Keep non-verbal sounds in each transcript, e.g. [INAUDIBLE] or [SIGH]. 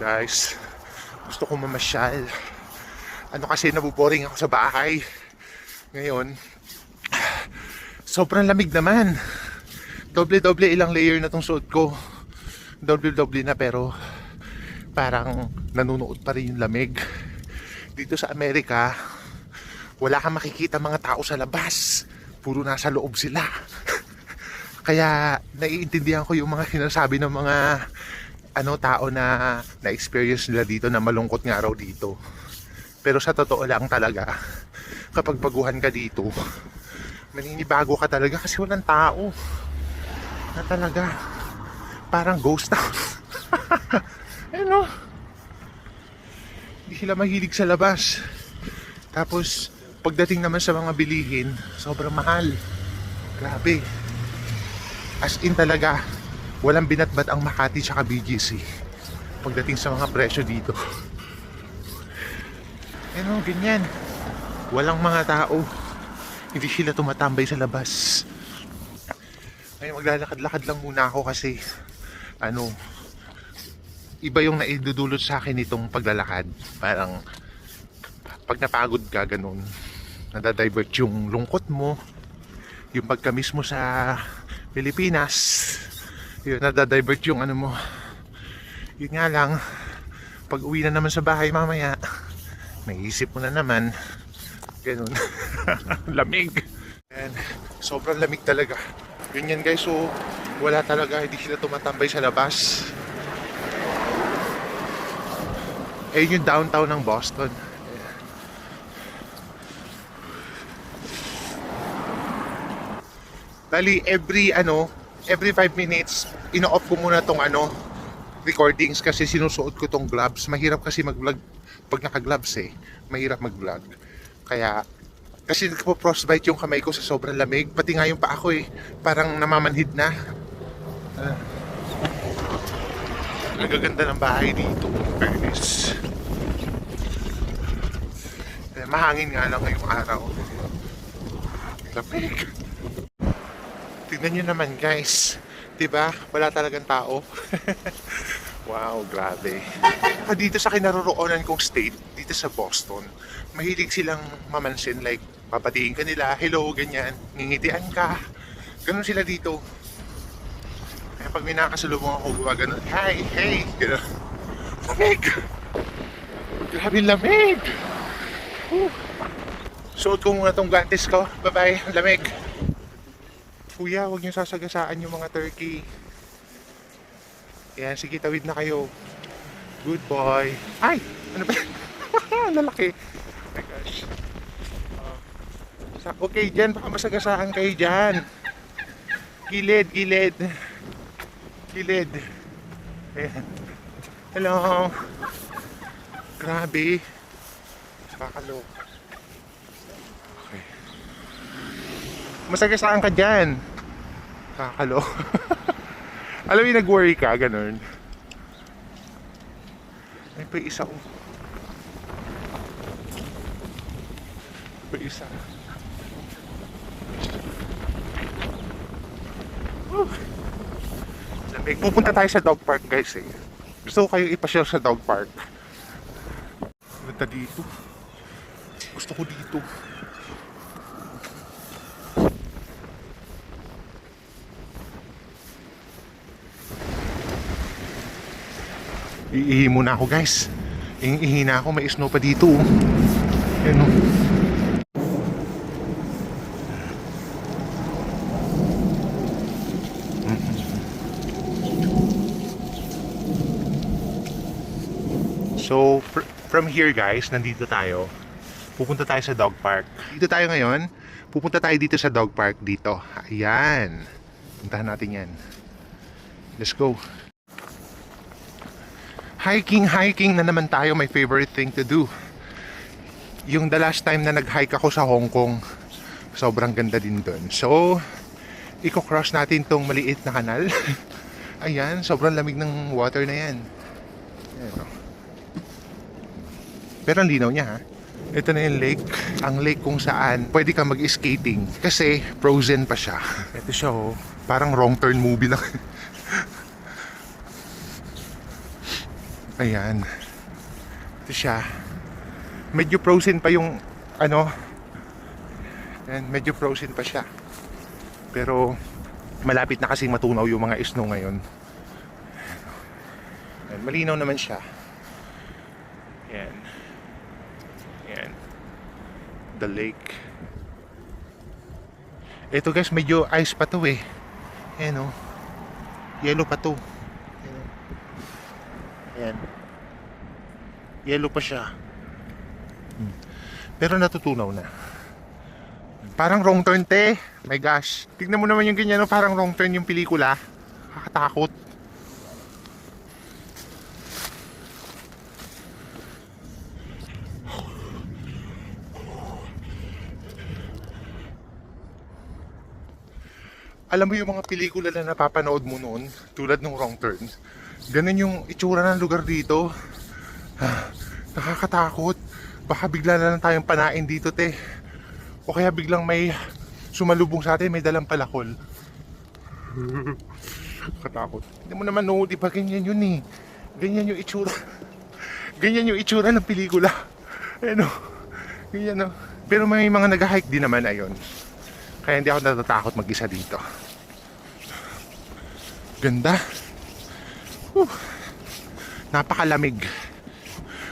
guys. Gusto ko mamasyal. Ano kasi nabuboring ako sa bahay. Ngayon, sobrang lamig naman. Doble-doble ilang layer na tong suot ko. Doble-doble na pero parang nanunuot pa rin yung lamig. Dito sa Amerika, wala kang makikita mga tao sa labas. Puro nasa loob sila. [LAUGHS] Kaya naiintindihan ko yung mga sinasabi ng mga ano tao na na-experience nila dito na malungkot nga raw dito. Pero sa totoo lang talaga, kapag baguhan ka dito, maninibago ka talaga kasi walang tao. Na talaga, parang ghost town. [LAUGHS] ano? Hindi sila mahilig sa labas. Tapos, pagdating naman sa mga bilihin, sobrang mahal. Grabe. As in talaga, walang binatbat ang Makati tsaka BGC pagdating sa mga presyo dito. Ano, ganyan. Walang mga tao. Hindi sila tumatambay sa labas. Ngayon maglalakad-lakad lang muna ako kasi ano, iba yung naidudulot sa akin itong paglalakad. Parang pag napagod ka ganun, nadadivert yung lungkot mo, yung pagkamis mo sa Pilipinas, yun, nadadivert yung ano mo. Yun nga lang, pag uwi na naman sa bahay mamaya, may isip mo na naman, ganun, [LAUGHS] lamig. And, sobrang lamig talaga. Yun yan guys, so wala talaga, hindi sila tumatambay sa labas. Eh, yung downtown ng Boston. Bali, every ano, every 5 minutes, ino-off ko muna tong ano, recordings kasi sinusuot ko tong gloves. Mahirap kasi mag-vlog pag naka-gloves eh. Mahirap mag-vlog. Kaya, kasi nagpo-frostbite yung kamay ko sa sobrang lamig. Pati nga yung paa ko eh, parang namamanhid na. Uh, nagaganda ng bahay dito. Fairness. Eh, mahangin nga lang ngayong araw. Lamig. Tignan nyo naman guys. 'Di ba? Wala talagang tao. [LAUGHS] wow, grabe. Ah, dito sa kinaroroonan kong state, dito sa Boston, mahilig silang mamansin like papatiin ka nila, hello, ganyan, ngingitian ka. Ganun sila dito. Kaya pag may nakasalubong ako, gumagano, hi, hey, gano'n. Lamig! Grabe lamig! Whew. Suot ko muna tong gantis ko. Bye-bye, lamig. Kuya, huwag niyo sasagasaan yung mga turkey. Yan, sige, tawid na kayo. Good boy. Ay! Ano ba? [LAUGHS] Lalaki. Oh gosh. Uh, okay, dyan. Baka masagasaan kayo dyan. Gilid, gilid. Gilid. Ayan. Hello. Grabe. Kakaloka. Okay. Masagasaan ka dyan. Kakalo. [LAUGHS] Alam mo nag-worry ka, ganun. Ay, pa isa oh. Pa isa. Whew. Lamig. Pupunta tayo sa dog park, guys, eh. Gusto ko kayo ipasyal sa dog park. Ganda dito. Gusto ko dito. Iihi muna ako guys. Iihi na ako, may snow pa dito. oh. Ayan oh. So, fr- from here guys, nandito tayo. Pupunta tayo sa dog park. Dito tayo ngayon. Pupunta tayo dito sa dog park dito. Ayan. Puntahan natin yan. Let's go. Hiking, hiking na naman tayo. My favorite thing to do. Yung the last time na nag-hike ako sa Hong Kong, sobrang ganda din doon. So, i-cross natin tong maliit na kanal. [LAUGHS] Ayan, sobrang lamig ng water na yan. Ayan, oh. Pero ang linaw niya ha. Ito na yung lake. Ang lake kung saan pwede ka mag-skating. Kasi frozen pa siya. Ito siya oh. Parang wrong turn movie lang. Ayan. Ito siya. Medyo frozen pa yung ano. Ayan, medyo frozen pa siya. Pero malapit na kasing matunaw yung mga snow ngayon. Ayan, malinaw naman siya. Ayan. Ayan. The lake. Ito guys, medyo ice pa to eh. Ayan o. Yellow pa to. Ayan. o. Ayan. Yellow pa siya. Pero natutunaw na. Parang wrong turn te. My gosh. Tignan mo naman yung ganyan, no? parang wrong turn yung pelikula. Kakatakot. Alam mo yung mga pelikula na napapanood mo noon, tulad ng wrong turn. Ganun yung itsura ng lugar dito. Ah, Nakakatakot. Baka bigla na lang tayong panain dito, te. O kaya biglang may sumalubong sa atin, may dalang palakol. Katakot. Hindi mo naman no, di ganyan yun eh. Ganyan yung itsura. Ganyan yung itsura ng pelikula. Ano? Ganyan no. Pero may mga nag-hike din naman ayon. Kaya hindi ako natatakot mag-isa dito. Ganda. Whew. Napakalamig.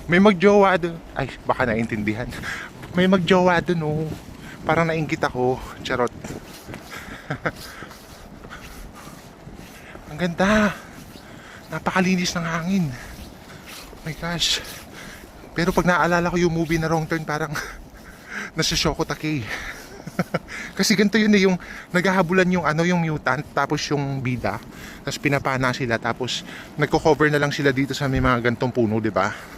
May magjowa doon. Ay, baka naintindihan. May magjowa doon, oh. Parang nainggit ako. Charot. [LAUGHS] Ang ganda. Napakalinis ng hangin. Oh my gosh. Pero pag naaalala ko yung movie na Wrong Turn, parang [LAUGHS] nasa Shokotake. [LAUGHS] Kasi ganito yun eh, yung naghahabulan yung ano yung mutant tapos yung bida. Tapos pinapana sila tapos nagko-cover na lang sila dito sa may mga gantong puno, di ba?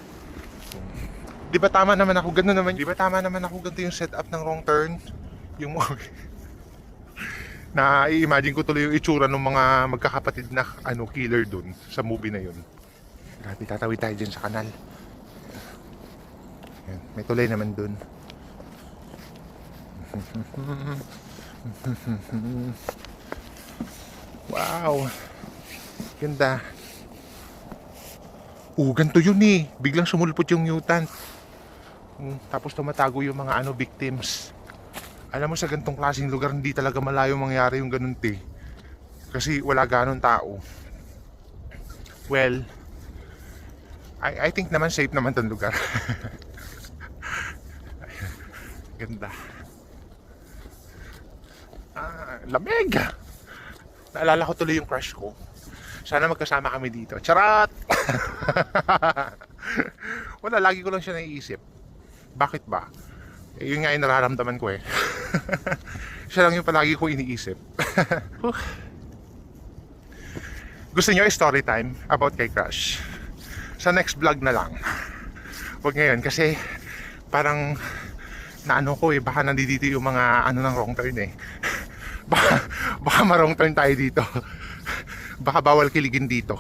Di ba tama naman ako ganun naman? Di ba tama naman ako ganito yung setup ng wrong turn? Yung [LAUGHS] na i-imagine ko tuloy yung itsura ng mga magkakapatid na ano killer dun sa movie na yun. Grabe, tatawid tayo dyan sa kanal. Yan, may tulay naman dun. [LAUGHS] Wow. Ganda. Oo, ganito yun eh. Biglang sumulpot yung mutant. Tapos tumatago yung mga ano victims. Alam mo sa gantong klaseng lugar hindi talaga malayo mangyari yung ganun te. Kasi wala ganun tao. Well, I, I think naman safe naman tong lugar. [LAUGHS] Ganda. Ah, lamig! Naalala ko tuloy yung crush ko. Sana magkasama kami dito. Charot! [LAUGHS] Wala, lagi ko lang siya naiisip. Bakit ba? Eh, yun nga yung nararamdaman ko eh. [LAUGHS] siya lang yung palagi ko iniisip. [LAUGHS] Gusto niyo story time about kay Crush? Sa next vlog na lang. Huwag ngayon kasi parang naano ko eh, baka nandito yung mga ano ng wrong turn eh. [LAUGHS] baka, baka ma-wrong turn tayo dito. baka bawal kiligin dito.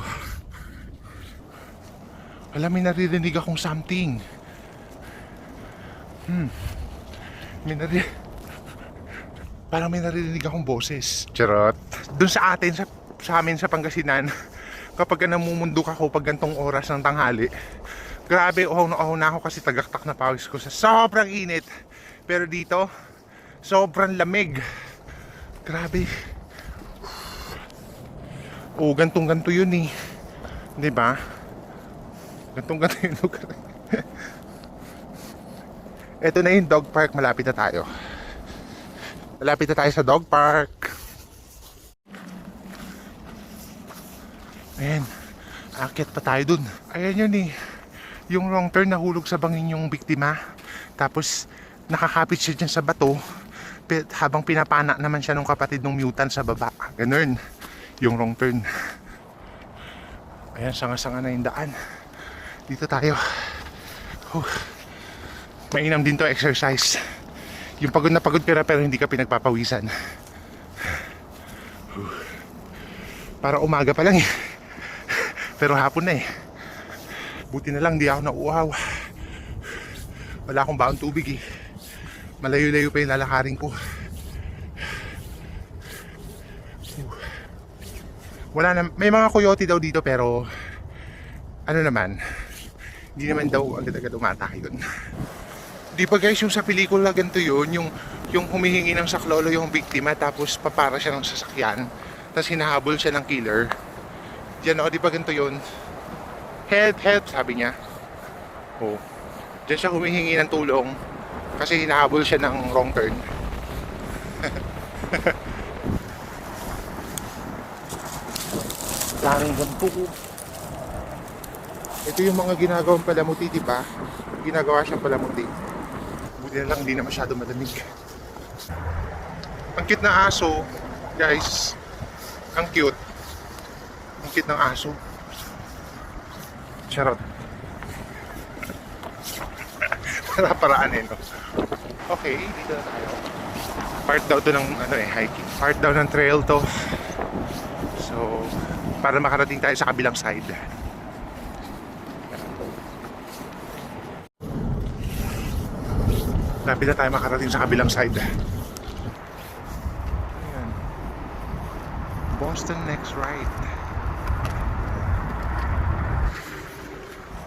Wala, may naririnig akong something. Hmm. May naririnig. Parang may naririnig akong boses. Charot. Doon sa atin, sa, sa amin sa Pangasinan, [LAUGHS] kapag namumundok ako pag gantong oras ng tanghali, grabe, uhaw na uhaw na ako kasi tagaktak na pawis ko sa sobrang init. Pero dito, sobrang lamig. Grabe. [SIGHS] Oo, gantong ganto yun eh. 'Di ba? Gantong ganto [LAUGHS] yung lugar. Ito na yung dog park, malapit na tayo. Malapit na tayo sa dog park. Ayan, akit pa tayo dun. Ayan yun eh. Yung wrong turn nahulog sa bangin yung biktima. Tapos nakakapit siya dyan sa bato. Habang pinapana naman siya ng kapatid ng mutant sa baba. Ganun. Yung wrong turn. Ayan, sanga-sanga na yung daan. Dito tayo. Huh. Mainam din to exercise. Yung pagod na pagod pero pero hindi ka pinagpapawisan. Para umaga pa lang eh. Pero hapon na eh. Buti na lang di ako nauuhaw. Wala akong baon tubig eh. Malayo-layo pa yung lalakarin ko. Wala na, may mga coyote daw dito pero ano naman, Hindi naman daw agad-agad umatake yun. Di ba guys, yung sa pelikula ganito yun, yung, yung humihingi ng saklolo yung biktima tapos papara siya ng sasakyan tapos hinahabol siya ng killer. Diyan o, di ba ganito yun? Help, help, sabi niya. Oh. Diyan siya humihingi ng tulong kasi hinahabol siya ng wrong turn. [LAUGHS] Daming ganito. Ito yung mga ginagawang palamuti, di ba? Ginagawa siyang palamuti. Buti lang, hindi na masyado malamig. Ang cute na aso, guys. Ang cute. Ang cute ng aso. Charot. [LAUGHS] Para paraan eh, no? Okay, dito na tayo. Part daw to ng ano eh, hiking. Part daw ng trail to. So, para makarating tayo sa kabilang side. Lapit na tayo makarating sa kabilang side. Ayan. Boston next right.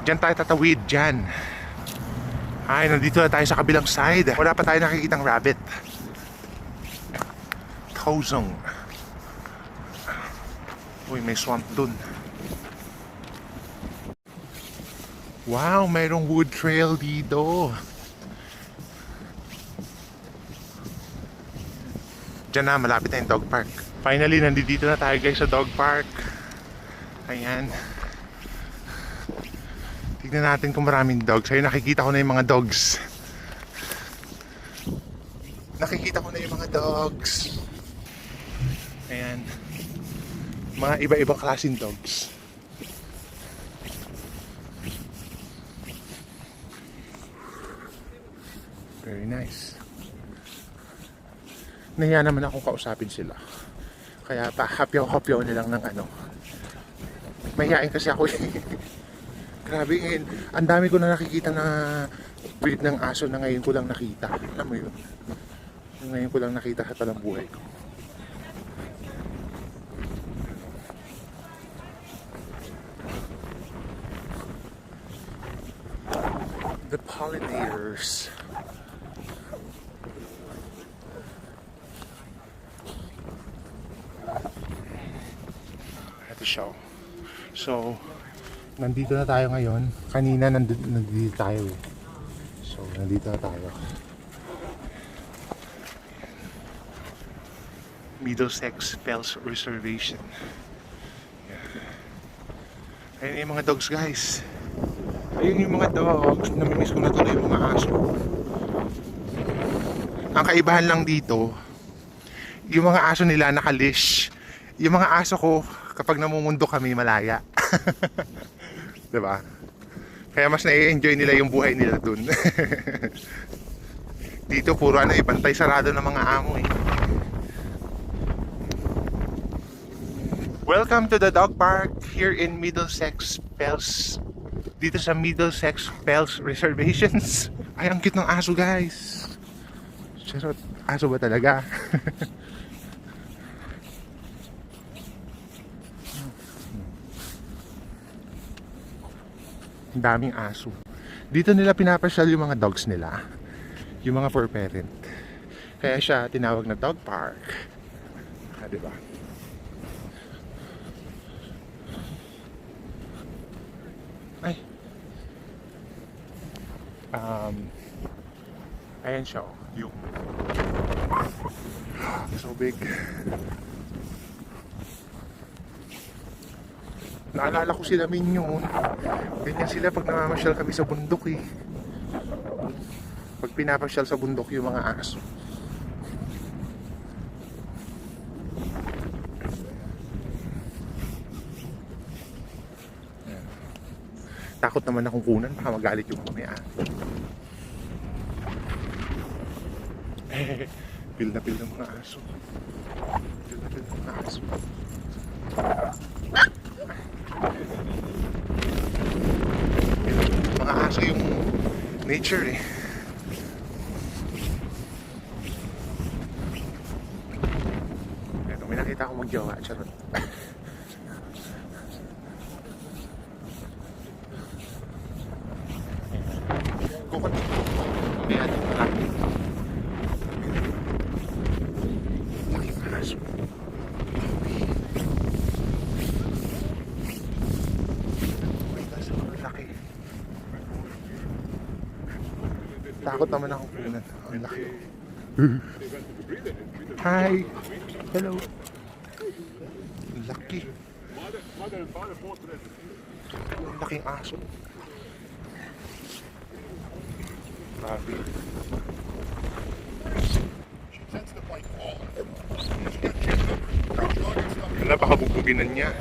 Diyan tayo tatawid, dyan. Ay, nandito na tayo sa kabilang side. Wala pa tayo nakikitang rabbit. Kauzong. Uy, may swamp dun. Wow, mayroong wood trail dito. Diyan na, malapit na yung dog park. Finally, nandito na tayo guys sa dog park. Ayan. Tignan natin kung maraming dogs. Ayun, nakikita ko na yung mga dogs. Nakikita ko na yung mga dogs. Ayan. Mga iba-ibang klaseng dogs. Very nice. Nahiya naman akong kausapin sila. Kaya pa hapyaw-hapyaw nilang ng ano. Mahihain kasi ako eh. [LAUGHS] Grabe ngayon. Ang dami ko na nakikita na breed ng aso na ngayon ko lang nakita. Alam mo yun? Ngayon ko lang nakita sa talang buhay ko. The pollinators. Ito siya. oh. So, nandito na tayo ngayon. Kanina nandito, nandito tayo eh. So, nandito na tayo. Middlesex Fells Reservation. Ayun yung mga dogs guys. Ayun yung mga dogs. Namimiss ko na tuloy yung mga aso. Ang kaibahan lang dito, yung mga aso nila nakalish. Yung mga aso ko, kapag namumundo kami, malaya. [LAUGHS] 'Di ba? Kaya mas na-enjoy nila yung buhay nila dun. [LAUGHS] Dito puro ano eh, bantay sarado ng mga amo eh. Welcome to the dog park here in Middlesex Pels. Dito sa Middlesex Pels Reservations. [LAUGHS] Ay, ang cute ng aso guys. Charot, aso ba talaga? Daming aso. Dito nila pinapasyal yung mga dogs nila. Yung mga for parent. Kaya siya tinawag na dog park. Ah, di ba? Ay. Um, ayan siya. oh, Yung so big. Naalala ko sila Minion. Ganyan sila pag namamasyal kami sa bundok eh. Pag pinapasyal sa bundok yung mga aso. Takot naman akong kunan, baka magalit yung mamaya. [LAUGHS] pil na pil ng mga aso. Pil na pil ng mga aso. Mga aso yung nature eh. Eto, may nakita akong magjowa. Charot. [LAUGHS] ko kung mamaya din marami. Laking aso. Oh my gosh, sobrang laki. Takot naman ako kunan. Ang laki. Hi! Hello! Laki. Ang laking aso. Grabe. Wala, baka niya.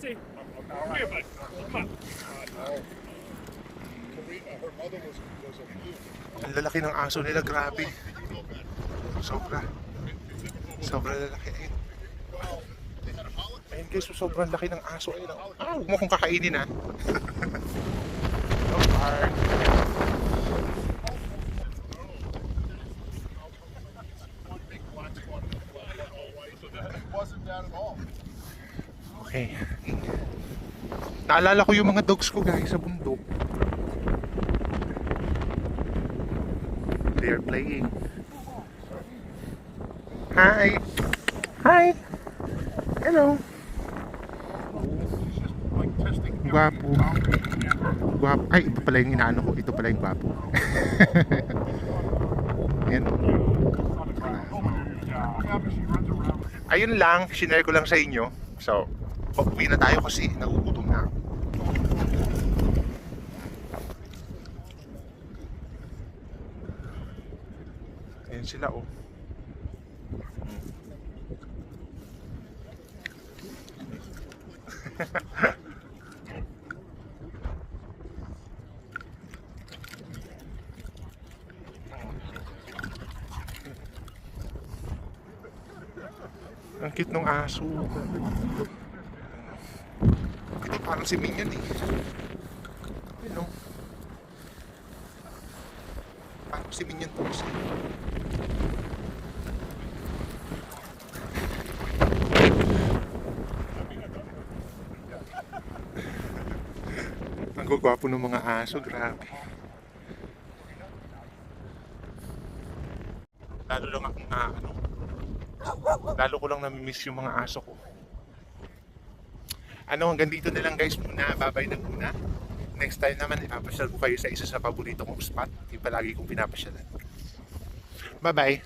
Nancy, come here, bud. Come on. Ang lalaki ng aso nila, grabe. Sobra. Sobra lalaki. Ayun. Ayun guys, so sobrang laki ng aso. Ayun. Ah, huwag mo kong kakainin ha. no part. Okay. Naalala ko yung mga dogs ko guys sa bundok. They're playing. Hi. Hi. Hello. Gwapo. Gwapo. Ay, ito pala yung inaano ko. Ito pala yung gwapo. [LAUGHS] Yan. Ayun lang, sinare ko lang sa inyo. So, pauwi na tayo kasi nagugutom na ako. Ayan sila oh. Ang cute ng aso. Parang si Minion eh. Yun oh. Parang si Minion. Ang gagwapo ng mga aso, grabe. Lalo lang akong na, ano, lalo ko lang namimiss yung mga aso ko. Ano, hanggang dito na lang guys muna. Babay na muna. Next time naman, ipapasyal ko kayo sa isa sa paborito kong spot. Yung palagi kong pinapasyalan. Bye-bye.